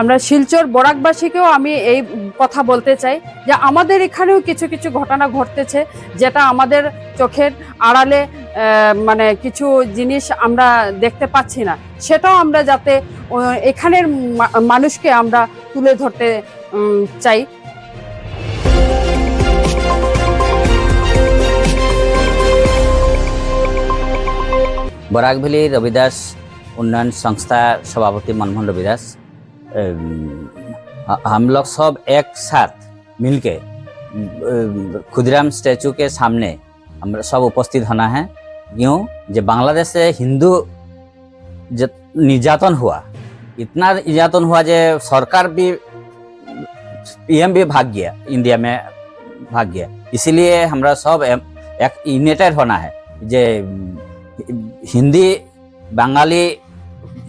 আমরা শিলচর বরাকবাসীকেও আমি এই কথা বলতে চাই যে আমাদের এখানেও কিছু কিছু ঘটনা ঘটতেছে যেটা আমাদের চোখের আড়ালে মানে কিছু জিনিস আমরা দেখতে পাচ্ছি না। সেটাও আমরা যাতে এখানের মানুষকে আমরা তুলে ধরতে চাই। বরাকভেলি রবিদাস উন্নয়ন সংস্থা সভাপতি মনমোহন রবিদাস। हम लोग सब एक साथ मिलके अम, खुदराम स्टैचू के सामने हम सब उपस्थित होना है क्यों जो बांग्लादेश से हिंदू जत- निर्यातन हुआ इतना निर्यातन हुआ जो सरकार भी पीएम भी भाग गया इंडिया में भाग गया इसीलिए हमरा सब एम- एक यूनाइटेड होना है जे हिंदी बांगाली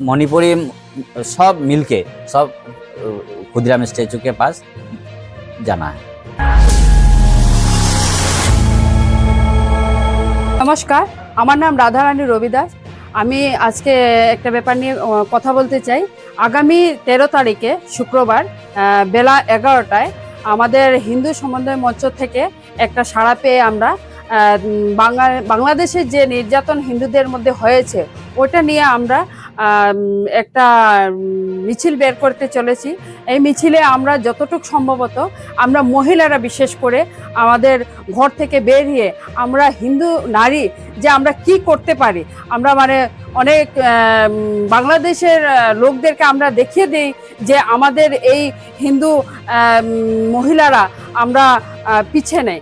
मणिपुरी सब मिलके सब खुदराम स्टैचू के पास जाना है নমস্কার আমার নাম রাধারানী রবিদাস আমি আজকে একটা ব্যাপার নিয়ে আহ, কথা বলতে চাই আগামী তেরো তারিখে শুক্রবার আহ, বেলা এগারোটায় আমাদের হিন্দু সমন্বয় মঞ্চ থেকে একটা সাড়া পেয়ে আমরা আহ, উম, বাংলা বাংলাদেশের যে নির্যাতন হিন্দুদের মধ্যে হয়েছে ওটা নিয়ে আমরা আহ, উম, একটা মিছিল বের করতে চলেছি। এই মিছিলে আমরা যতটুকু সম্ভবত আমরা মহিলারা বিশেষ করে আমাদের ঘর থেকে বেরিয়ে আমরা হিন্দু নারী যে আমরা কি করতে পারি, আমরা মানে অনেক বাংলাদেশের লোকদেরকে আমরা দেখিয়ে দিই যে আমাদের এই হিন্দু মহিলারা আমরা পিছিয়ে নেই।